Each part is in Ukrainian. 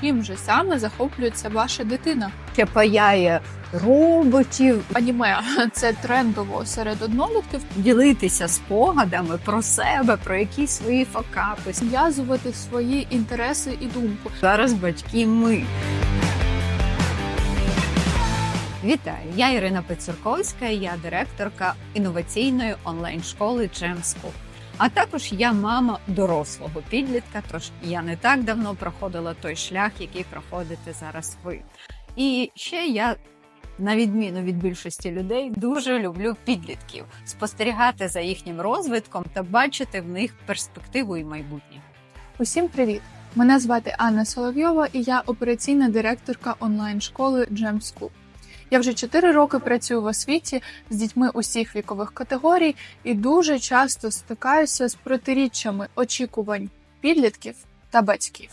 Чим же саме захоплюється ваша дитина? Ще паяє роботів, Аніме це трендово серед однолітків. ділитися спогадами про себе, про якісь свої факапи. Зв'язувати свої інтереси і думку. Зараз батьки ми. Вітаю! Я Ірина Пецюрковська, я директорка інноваційної онлайн-школи Gem School. А також я мама дорослого підлітка, тож я не так давно проходила той шлях, який проходите зараз ви. І ще я, на відміну від більшості людей, дуже люблю підлітків, спостерігати за їхнім розвитком та бачити в них перспективу і майбутнє. Усім привіт! Мене звати Анна Соловйова, і я операційна директорка онлайн-школи Gem School. Я вже 4 роки працюю в освіті з дітьми усіх вікових категорій і дуже часто стикаюся з протиріччями очікувань підлітків та батьків.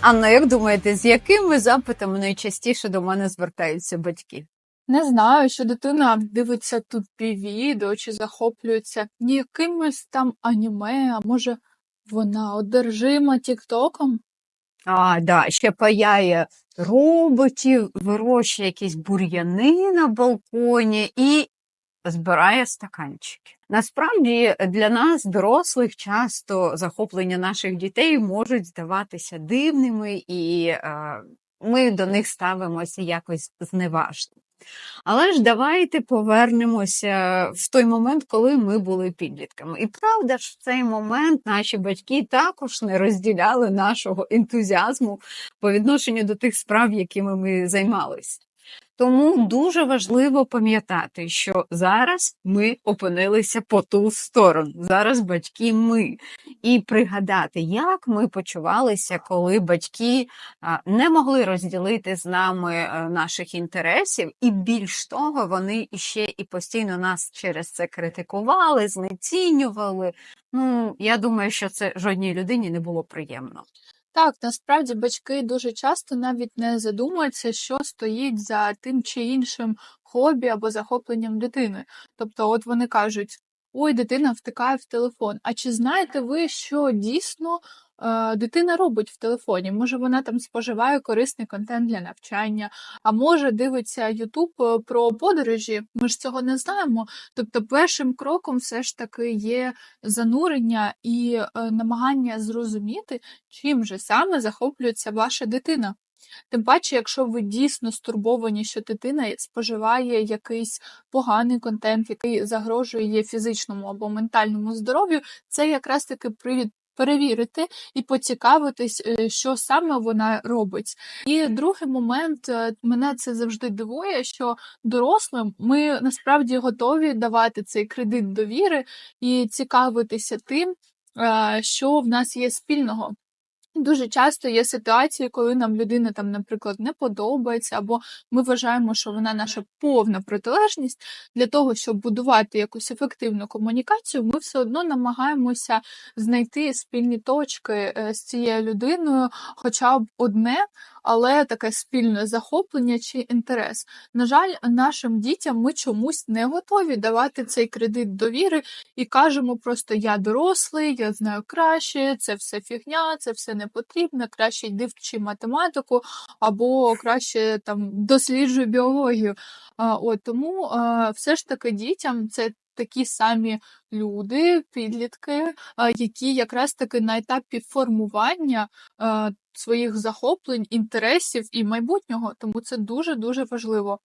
Анна, як думаєте, з якими запитами найчастіше до мене звертаються батьки? Не знаю, що дитина дивиться тупі відео чи захоплюється якимось там аніме, а може вона одержима тіктоком? А, да, ще паяє роботів, вирощує якісь бур'яни на балконі і збирає стаканчики. Насправді для нас, дорослих, часто захоплення наших дітей можуть здаватися дивними, і е, ми до них ставимося якось зневажно. Але ж давайте повернемося в той момент, коли ми були підлітками. І правда ж, в цей момент наші батьки також не розділяли нашого ентузіазму по відношенню до тих справ, якими ми займалися. Тому дуже важливо пам'ятати, що зараз ми опинилися по ту сторону. Зараз батьки ми. І пригадати, як ми почувалися, коли батьки не могли розділити з нами е, наших інтересів, і більш того, вони іще і постійно нас через це критикували, знецінювали. Ну, я думаю, що це жодній людині не було приємно. Так, насправді батьки дуже часто навіть не задумуються, що стоїть за тим чи іншим хобі або захопленням дитини. Тобто, от вони кажуть: ой, дитина втикає в телефон. А чи знаєте ви, що дійсно дитина робить в телефоні? Може, вона там споживає корисний контент для навчання, а може дивиться Ютуб е, про подорожі? Ми ж цього не знаємо. Тобто, першим кроком все ж таки є занурення і е, намагання зрозуміти, чим же саме захоплюється ваша дитина. Тим паче, якщо ви дійсно стурбовані, що дитина споживає якийсь поганий контент, який загрожує її фізичному або ментальному здоров'ю, це якраз таки привід. Перевірити і поцікавитись, е, що саме вона робить. І другий момент е, мене це завжди дивує, що дорослим ми насправді готові давати цей кредит довіри і цікавитися тим, е, що в нас є спільного. Дуже часто є ситуації, коли нам людина там, наприклад, не подобається, або ми вважаємо, що вона наша повна протилежність. Для того, щоб будувати якусь ефективну комунікацію, ми все одно намагаємося знайти спільні точки е, з цією людиною, хоча б одне, але таке спільне захоплення чи інтерес. На жаль, нашим дітям ми чомусь не готові давати цей кредит довіри і кажемо просто я дорослий, я знаю краще, це все фігня, це все не потрібно, краще йди вчи математику, або краще там досліджуй біологію. А, от тому а, все ж таки дітям це такі самі люди, підлітки, які якраз таки на етапі формування своїх захоплень, інтересів і майбутнього, тому це дуже дуже важливо.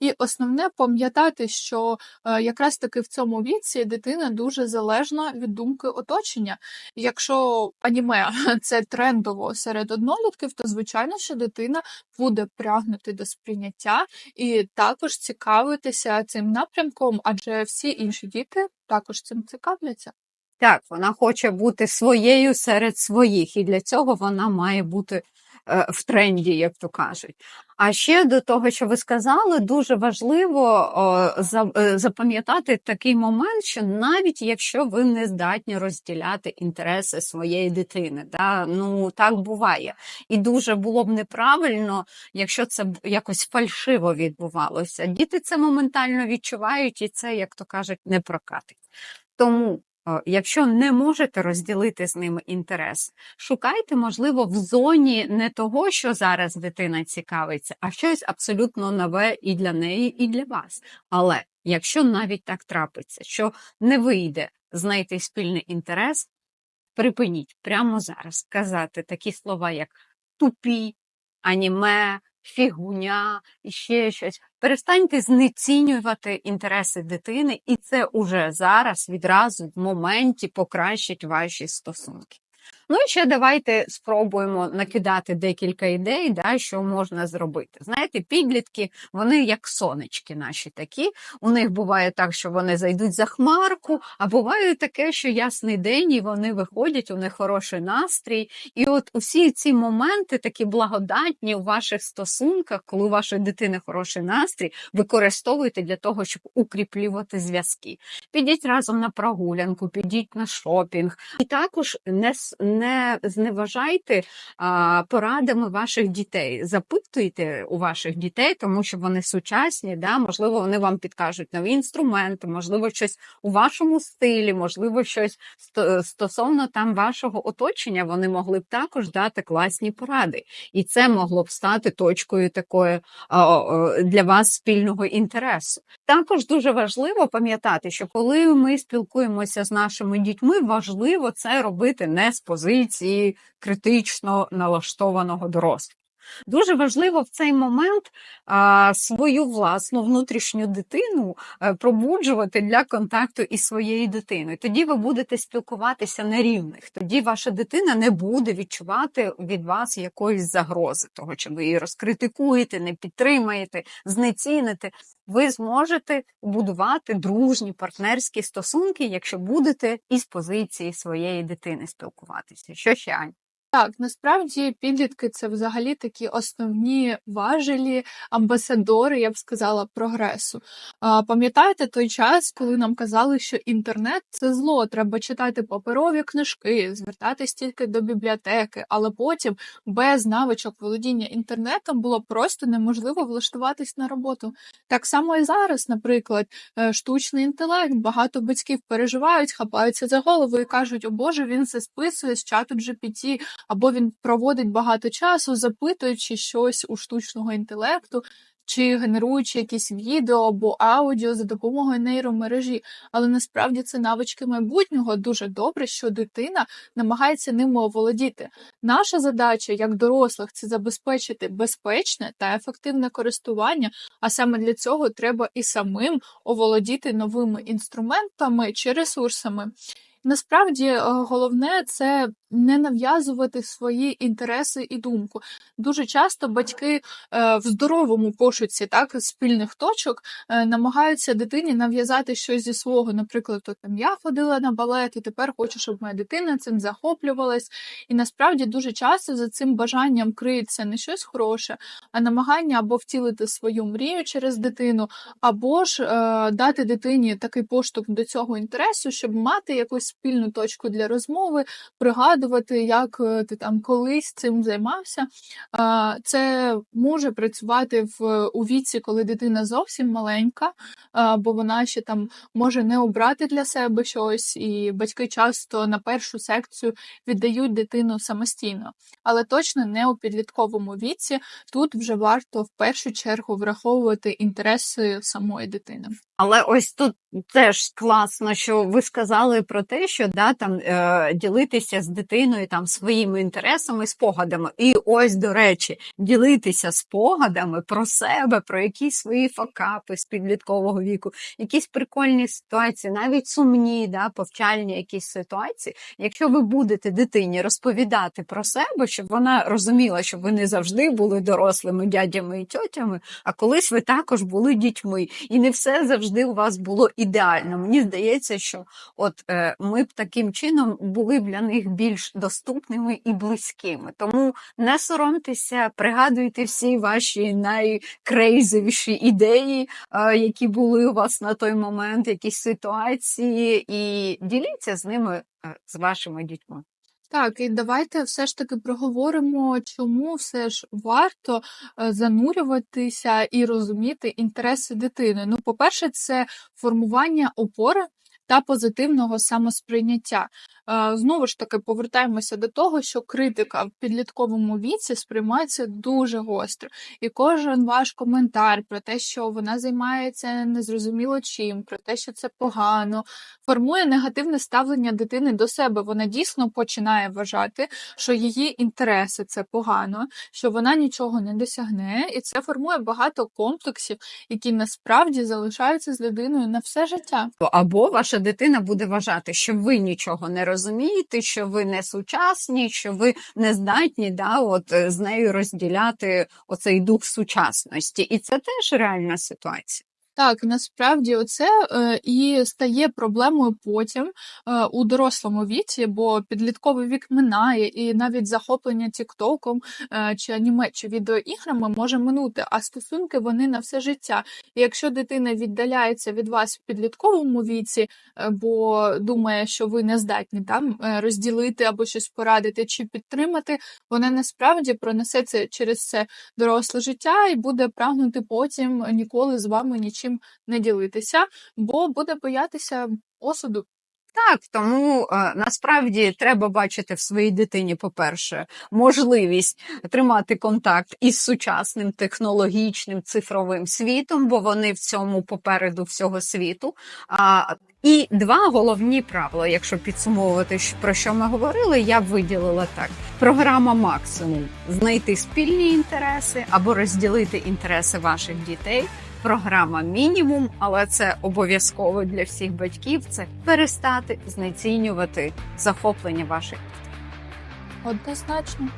І основне пам'ятати, що е, якраз таки в цьому віці дитина дуже залежна від думки оточення. Якщо аніме це трендово серед однолітків, то звичайно, що дитина буде прагнути до сприйняття і також цікавитися цим напрямком, адже всі інші діти також цим цікавляться. Так, вона хоче бути своєю серед своїх, і для цього вона має бути е, в тренді, як то кажуть. А ще до того, що ви сказали, дуже важливо е, запам'ятати такий момент, що навіть якщо ви не здатні розділяти інтереси своєї дитини, да, ну так буває. І дуже було б неправильно, якщо це якось фальшиво відбувалося. Діти це моментально відчувають, і це, як то кажуть, не прокатить. Тому Якщо не можете розділити з ними інтерес, шукайте, можливо, в зоні не того, що зараз дитина цікавиться, а щось абсолютно нове і для неї, і для вас. Але якщо навіть так трапиться, що не вийде знайти спільний інтерес, припиніть прямо зараз казати такі слова, як тупі, аніме, фігуня і ще щось. Перестаньте знецінювати інтереси дитини, і це уже зараз, відразу, в моменті покращить ваші стосунки. Ну і ще давайте спробуємо накидати декілька ідей, да, що можна зробити. Знаєте, підлітки, вони як сонечки наші такі. У них буває так, що вони зайдуть за хмарку, а буває таке, що ясний день, і вони виходять, у них хороший настрій. І от усі ці моменти такі благодатні у ваших стосунках, коли у вашої дитини хороший настрій, використовуйте для того, щоб укріплювати зв'язки. Підіть разом на прогулянку, підіть на шопінг. І також не, не зневажайте порадами ваших дітей. Запитуйте у ваших дітей, тому що вони сучасні, да? можливо, вони вам підкажуть нові інструменти, можливо, щось у вашому стилі, можливо, щось стосовно там вашого оточення, вони могли б також дати класні поради. І це могло б стати точкою такої для вас спільного інтересу. Також дуже важливо пам'ятати, що коли ми спілкуємося з нашими дітьми, важливо це робити не з позиції критично налаштованого дорослого. Дуже важливо в цей момент а, свою власну внутрішню дитину е, пробуджувати для контакту із своєю дитиною. Тоді ви будете спілкуватися на рівних. Тоді ваша дитина не буде відчувати від вас якоїсь загрози, того чи ви її розкритикуєте, не підтримаєте, знеціните. Ви зможете будувати дружні партнерські стосунки, якщо будете із позиції своєї дитини спілкуватися. Що ще Ань? Так, насправді підлітки це взагалі такі основні важелі, амбасадори, я б сказала, прогресу. А, Пам'ятаєте той час, коли нам казали, що інтернет це зло, треба читати паперові книжки, звертатись тільки до бібліотеки, але потім без навичок володіння інтернетом було просто неможливо влаштуватись на роботу. Так само і зараз, наприклад, е, штучний інтелект, багато батьків переживають, хапаються за голову і кажуть: О Боже, він все списує з чату GPT, або він проводить багато часу, запитуючи щось у штучного інтелекту, чи генеруючи якісь відео або аудіо за допомогою нейромережі. Але насправді це навички майбутнього дуже добре, що дитина намагається ними оволодіти. Наша задача як дорослих це забезпечити безпечне та ефективне користування. А саме для цього треба і самим оволодіти новими інструментами чи ресурсами. Насправді е, головне це не нав'язувати свої інтереси і думку. Дуже часто батьки е, в здоровому пошуці так спільних точок е, намагаються дитині нав'язати щось зі свого. Наприклад, то там я ходила на балет, і тепер хочу, щоб моя дитина цим захоплювалась. І насправді дуже часто за цим бажанням криється не щось хороше, а намагання або втілити свою мрію через дитину, або ж е, дати дитині такий поштовх до цього інтересу, щоб мати якусь спільну точку для розмови, пригадувати, як е, ти там колись цим займався. Це може працювати в у віці, коли дитина зовсім маленька, бо вона ще там може не обрати для себе щось, і батьки часто на першу секцію віддають дитину самостійно, але точно не у підлітковому віці. Тут вже варто в першу чергу враховувати інтереси самої дитини. Але ось тут теж класно, що ви сказали про те, що да, там е, ділитися з дитиною там своїми інтересами, спогадами. І ось, до речі, ділитися спогадами про себе, про якісь свої факапи з підліткового віку, якісь прикольні ситуації, навіть сумні, да, повчальні якісь ситуації. Якщо ви будете дитині розповідати про себе, щоб вона розуміла, що ви не завжди були дорослими дядями і тьотями, а колись ви також були дітьми, і не все завжди у вас було ідеально. Мені здається, що от е, ми б таким чином були б для них більш доступними і близькими. Тому не соромтеся, пригадуйте всі ваші найкрейзовіші ідеї, е, які були у вас на той момент, якісь ситуації, і діліться з ними е, з вашими дітьми. Так, і давайте все ж таки проговоримо, чому все ж варто е, занурюватися і розуміти інтереси дитини. Ну, по-перше, це формування опори. Та позитивного самосприйняття. Е, Знову ж таки, повертаємося до того, що критика в підлітковому віці сприймається дуже гостро. І кожен ваш коментар про те, що вона займається незрозуміло чим, про те, що це погано, формує негативне ставлення дитини до себе. Вона дійсно починає вважати, що її інтереси це погано, що вона нічого не досягне, і це формує багато комплексів, які насправді залишаються з людиною на все життя. Або ваша дитина буде вважати, що ви нічого не розумієте, що ви не сучасні, що ви не здатні да, от, е, з нею розділяти оцей дух сучасності. І це теж реальна ситуація. Так, насправді оце е, і стає проблемою потім е, у дорослому віці, бо підлітковий вік минає, і навіть захоплення тіктоком е, чи аніме чи відеоіграми може минути, а стосунки вони на все життя. І якщо дитина віддаляється від вас в підлітковому віці, бо думає, що ви не здатні там розділити або щось порадити чи підтримати, вона насправді пронесе це через це доросле життя і буде прагнути потім ніколи з вами нічим не ділитися, бо буде боятися осуду. Так, тому е, насправді треба бачити в своїй дитині, по-перше, можливість тримати контакт із сучасним технологічним цифровим світом, бо вони в цьому попереду всього світу. А, і два головні правила, якщо підсумовувати, про що ми говорили, я б виділила так: програма максимум знайти спільні інтереси або розділити інтереси ваших дітей. Програма мінімум, але це обов'язково для всіх батьків. Це перестати знецінювати захоплення ваших дітей. Однозначно.